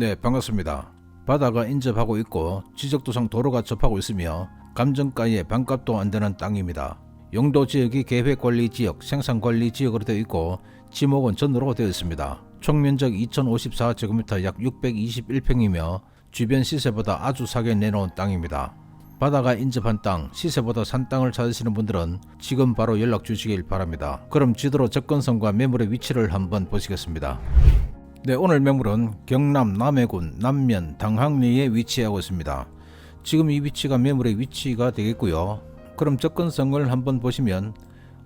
네, 반갑습니다. 바다가 인접하고 있고 지적도상 도로가 접하고 있으며 감정가에 반값도 안 되는 땅입니다. 용도 지역이 계획관리지역, 생산관리지역으로 되어 있고 지목은 전으로 되어 있습니다. 총 면적 2054제곱미터 약 621평이며 주변 시세보다 아주 싸게 내놓은 땅입니다. 바다가 인접한 땅, 시세보다 산 땅을 찾으시는 분들은 지금 바로 연락 주시길 바랍니다. 그럼 지도로 접근성과 매물의 위치를 한번 보시겠습니다. 네, 오늘 매물은 경남 남해군 남면 당항리에 위치하고 있습니다. 지금 이 위치가 매물의 위치가 되겠고요. 그럼 접근성을 한번 보시면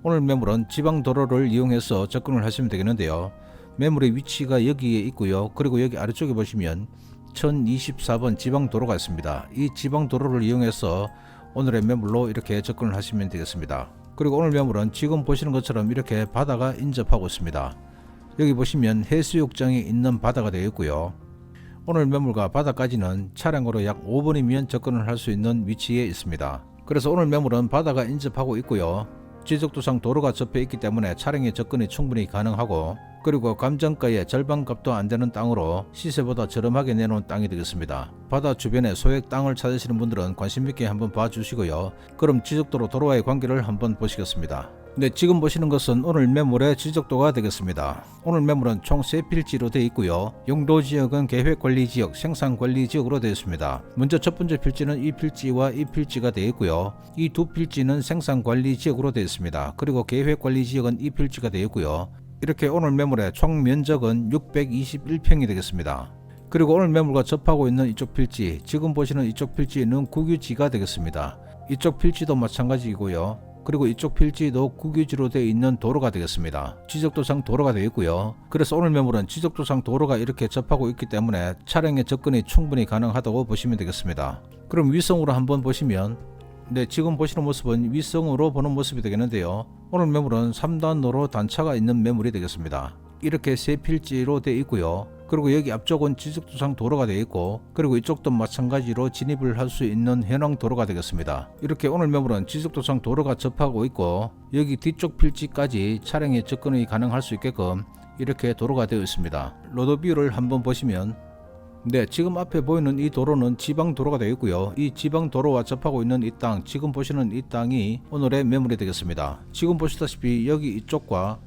오늘 매물은 지방 도로를 이용해서 접근을 하시면 되겠는데요. 매물의 위치가 여기에 있고요. 그리고 여기 아래쪽에 보시면 1024번 지방 도로가 있습니다. 이 지방 도로를 이용해서 오늘의 매물로 이렇게 접근을 하시면 되겠습니다. 그리고 오늘 매물은 지금 보시는 것처럼 이렇게 바다가 인접하고 있습니다. 여기 보시면 해수욕장이 있는 바다가 되어 있고요. 오늘 매물과 바다까지는 차량으로 약 5분이면 접근을 할 수 있는 위치에 있습니다. 그래서 오늘 매물은 바다가 인접하고 있고요. 지적도상 도로가 접해 있기 때문에 차량의 접근이 충분히 가능하고 그리고 감정가의 절반 값도 안 되는 땅으로 시세보다 저렴하게 내놓은 땅이 되겠습니다. 바다 주변에 소액 땅을 찾으시는 분들은 관심 있게 한번 봐주시고요. 그럼 지적도로 도로와의 관계를 한번 보시겠습니다. 네, 지금 보시는 것은 오늘 매물의 지적도가 되겠습니다. 오늘 매물은 총 3필지로 되어 있고요. 용도 지역은 계획관리지역, 생산관리지역으로 되어 있습니다. 먼저 첫 번째 필지는 이 필지와 이 필지가 되어 있고요. 이 두 필지는 생산관리지역으로 되어 있습니다. 그리고 계획관리지역은 이 필지가 되어 있고요. 이렇게 오늘 매물의 총 면적은 621평이 되겠습니다. 그리고 오늘 매물과 접하고 있는 이쪽 필지, 지금 보시는 이쪽 필지는 국유지가 되겠습니다. 이쪽 필지도 마찬가지이고요. 그리고 이쪽 필지도 국유지로 되어 있는 도로가 되겠습니다. 지적도상 도로가 되어 있고요. 그래서 오늘 매물은 지적도상 도로가 이렇게 접하고 있기 때문에 차량의 접근이 충분히 가능하다고 보시면 되겠습니다. 그럼 위성으로 한번 보시면 네, 지금 보시는 모습은 위성으로 보는 모습이 되겠는데요. 오늘 매물은 3단로로 단차가 있는 매물이 되겠습니다. 이렇게 세 필지로 되어 있고요. 그리고 여기 앞쪽은 지적도상 도로가 되어 있고 그리고 이쪽도 마찬가지로 진입을 할 수 있는 현황 도로가 되겠습니다. 이렇게 오늘 매물은 지적도상 도로가 접하고 있고 여기 뒤쪽 필지까지 차량의 접근이 가능할 수 있게끔 이렇게 도로가 되어 있습니다. 로드 뷰를 한번 보시면 네, 지금 앞에 보이는 이 도로는 지방 도로가 되어 있고요. 이 지방 도로와 접하고 있는 이 땅, 지금 보시는 이 땅이 오늘의 매물이 되겠습니다. 지금 보시다시피 여기 이쪽과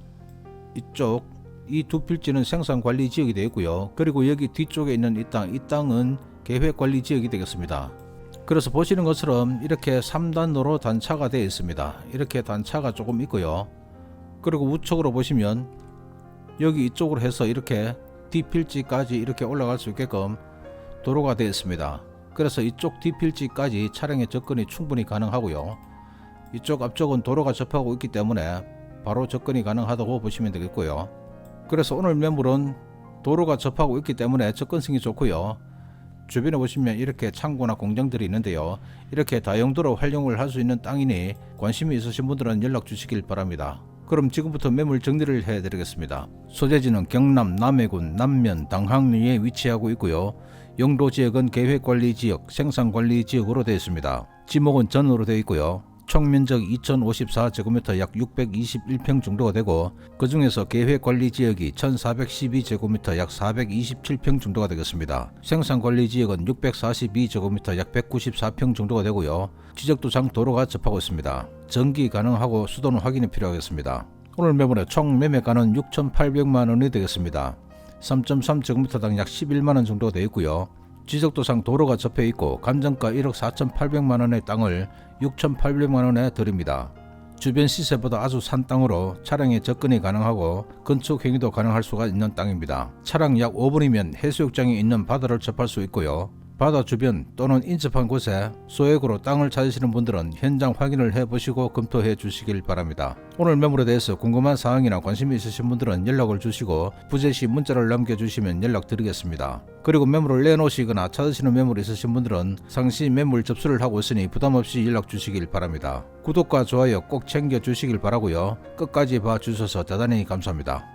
이쪽 이 두 필지는 생산 관리 지역이 되어 있고요. 그리고 여기 뒤쪽에 있는 이 땅, 이 땅은 계획 관리 지역이 되겠습니다. 그래서 보시는 것처럼 이렇게 3단로로 단차가 되어 있습니다. 이렇게 단차가 조금 있고요. 그리고 우측으로 보시면 여기 이쪽으로 해서 이렇게 D필지까지 이렇게 올라갈 수 있게끔 도로가 되어 있습니다. 그래서 이쪽 D필지까지 차량의 접근이 충분히 가능하고요. 이쪽 앞쪽은 도로가 접하고 있기 때문에 바로 접근이 가능하다고 보시면 되겠고요. 그래서 오늘 매물은 도로가 접하고 있기 때문에 접근성이 좋고요. 주변에 보시면 이렇게 창고나 공장들이 있는데요. 이렇게 다용도로 활용을 할 수 있는 땅이니 관심이 있으신 분들은 연락 주시길 바랍니다. 그럼 지금부터 매물 정리를 해드리겠습니다. 소재지는 경남 남해군 남면 당항리에 위치하고 있고요. 용도 지역은 계획관리지역, 생산관리지역으로 되어 있습니다. 지목은 전으로 되어 있고요. 총 면적 2054제곱미터 약 621평 정도가 되고 그 중에서 계획관리지역이 1412제곱미터 약 427평 정도가 되겠습니다. 생산관리지역은 642제곱미터 약 194평 정도가 되고요. 지적도상 도로가 접하고 있습니다. 전기 가능하고 수도는 확인이 필요하겠습니다. 오늘 매물의 총 매매가는 6,800만 원이 되겠습니다. 3.3제곱미터당 약 11만 원 정도 되어 있고요. 지적도상 도로가 접해 있고 감정가 1억 4,800만 원의 땅을 6,800만 원에 드립니다. 주변 시세보다 아주 산 땅으로 차량의 접근이 가능하고 건축 행위도 가능할 수가 있는 땅입니다. 차량 약 5분이면 해수욕장이 있는 바다를 접할 수 있고요. 바다 주변 또는 인접한 곳에 소액으로 땅을 찾으시는 분들은 현장 확인을 해보시고 검토해 주시길 바랍니다. 오늘 매물에 대해서 궁금한 사항이나 관심이 있으신 분들은 연락을 주시고 부재시 문자를 남겨주시면 연락드리겠습니다. 그리고 매물을 내놓으시거나 찾으시는 매물이 있으신 분들은 상시 매물 접수를 하고 있으니 부담없이 연락 주시길 바랍니다. 구독과 좋아요 꼭 챙겨 주시길 바라고요. 끝까지 봐주셔서 대단히 감사합니다.